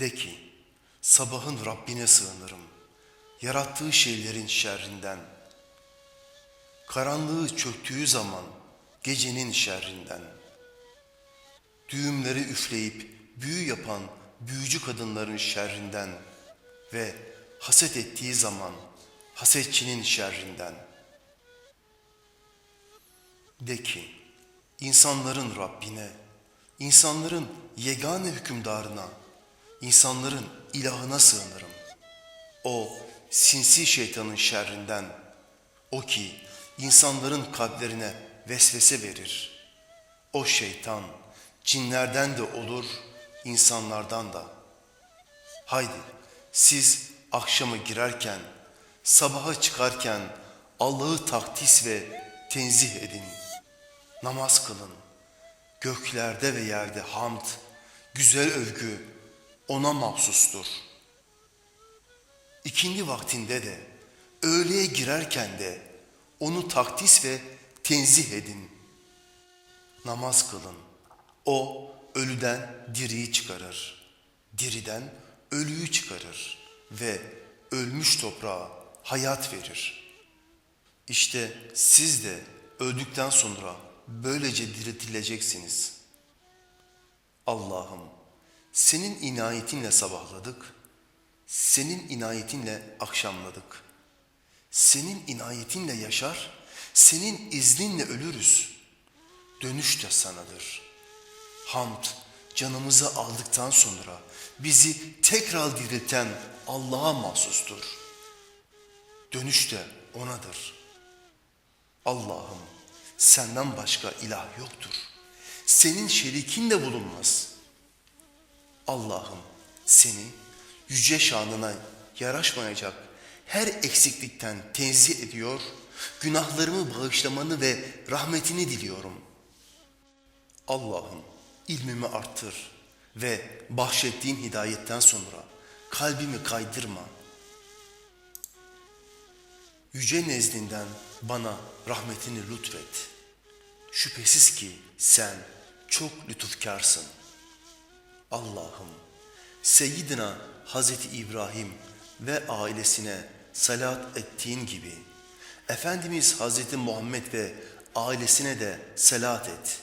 De ki, sabahın Rabbine sığınırım. Yarattığı şeylerin şerrinden. Karanlığı çöktüğü zaman gecenin şerrinden. Düğümleri üfleyip büyü yapan büyücü kadınların şerrinden ve haset ettiği zaman hasetçinin şerrinden. De ki, insanların Rabbine, insanların yegane hükümdarına, insanların ilahına sığınırım. O sinsi şeytanın şerrinden, o ki insanların kalplerine vesvese verir. O şeytan cinlerden de olur, insanlardan da. Haydi siz akşamı girerken, sabaha çıkarken Allah'ı takdis ve tenzih edin. Namaz kılın. Göklerde ve yerde hamd, güzel övgü ona mahsustur. İkindi vaktinde de, öğleye girerken de onu takdis ve tenzih edin. Namaz kılın. O ölüden diriyi çıkarır. Diriden ölüyü çıkarır ve ölmüş toprağa hayat verir. İşte siz de öldükten sonra böylece diriltileceksiniz. Allah'ım senin inayetinle sabahladık, senin inayetinle akşamladık. Senin inayetinle yaşar, senin izninle ölürüz. Dönüş de sanadır. Hamd canımızı aldıktan sonra bizi tekrar dirilten Allah'a mahsustur. Dönüş de O'nadır. Allah'ım senden başka ilah yoktur. Senin şerikin de bulunmaz. Allah'ım seni yüce şanına yaraşmayacak her eksiklikten tenzih ediyor, günahlarımı bağışlamanı ve rahmetini diliyorum. Allah'ım ilmimi arttır ve bahşettiğin hidayetten sonra kalbimi kaydırma. Yüce nezdinden bana rahmetini lütfet. Şüphesiz ki sen çok lütufkarsın. Allah'ım Seyyidina Hazreti İbrahim ve ailesine salat ettiğin gibi Efendimiz Hazreti Muhammed ve ailesine de salat et.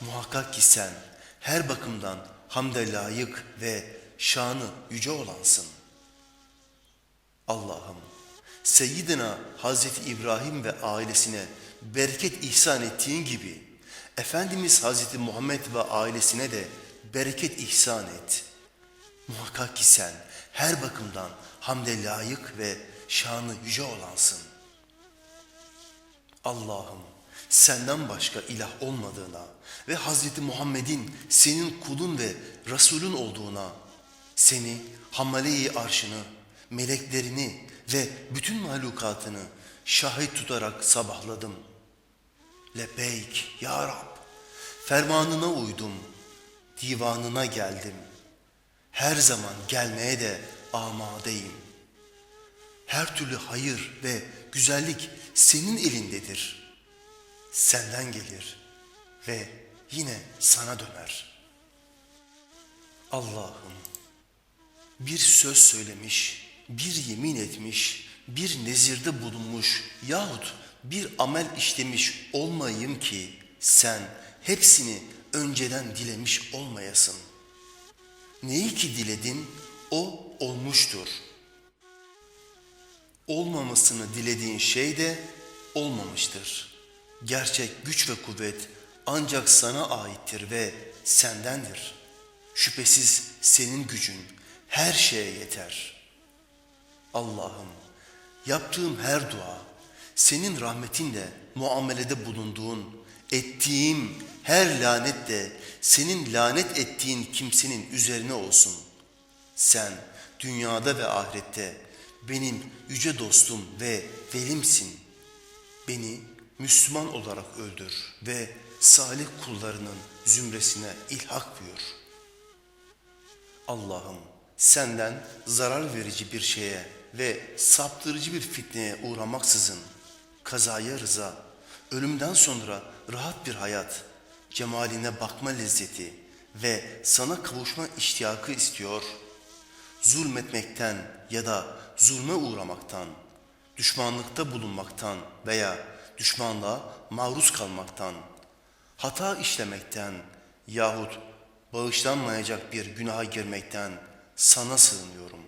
Muhakkak ki sen her bakımdan hamde layık ve şanı yüce olansın. Allah'ım Seyyidina Hazreti İbrahim ve ailesine bereket ihsan ettiğin gibi Efendimiz Hazreti Muhammed ve ailesine de bereket ihsan et. Muhakkak ki sen her bakımdan hamde layık ve şanı yüce olansın. Allah'ım senden başka ilah olmadığına ve Hazreti Muhammed'in senin kulun ve Resulün olduğuna, seni, hammale-i arşını, meleklerini ve bütün mahlukatını şahit tutarak sabahladım. Lebeyk ya Rab, fermanına uydum, divanına geldim. Her zaman gelmeye de amadeyim. Her türlü hayır ve güzellik senin elindedir. Senden gelir ve yine sana döner. Allah'ım bir söz söylemiş, bir yemin etmiş, bir nezirde bulunmuş yahut bir amel işlemiş olmayayım ki sen hepsini önceden dilemiş olmayasın. Neyi ki diledin o olmuştur. Olmamasını dilediğin şey de olmamıştır. Gerçek güç ve kuvvet ancak sana aittir ve sendendir. Şüphesiz senin gücün her şeye yeter. Allah'ım yaptığım her dua senin rahmetinle muamelede bulunduğun, ettiğim her lanet de senin lanet ettiğin kimsenin üzerine olsun. Sen dünyada ve ahirette benim yüce dostum ve velimsin. Beni Müslüman olarak öldür ve salih kullarının zümresine ilhak buyur. Allah'ım senden zarar verici bir şeye ve saptırıcı bir fitneye uğramaksızın kazaya rıza, ölümden sonra rahat bir hayat, cemaline bakma lezzeti ve sana kavuşma iştiyakı istiyor. Zulmetmekten ya da zulme uğramaktan, düşmanlıkta bulunmaktan veya düşmanlığa maruz kalmaktan, hata işlemekten yahut bağışlanmayacak bir günaha girmekten sana sığınıyorum.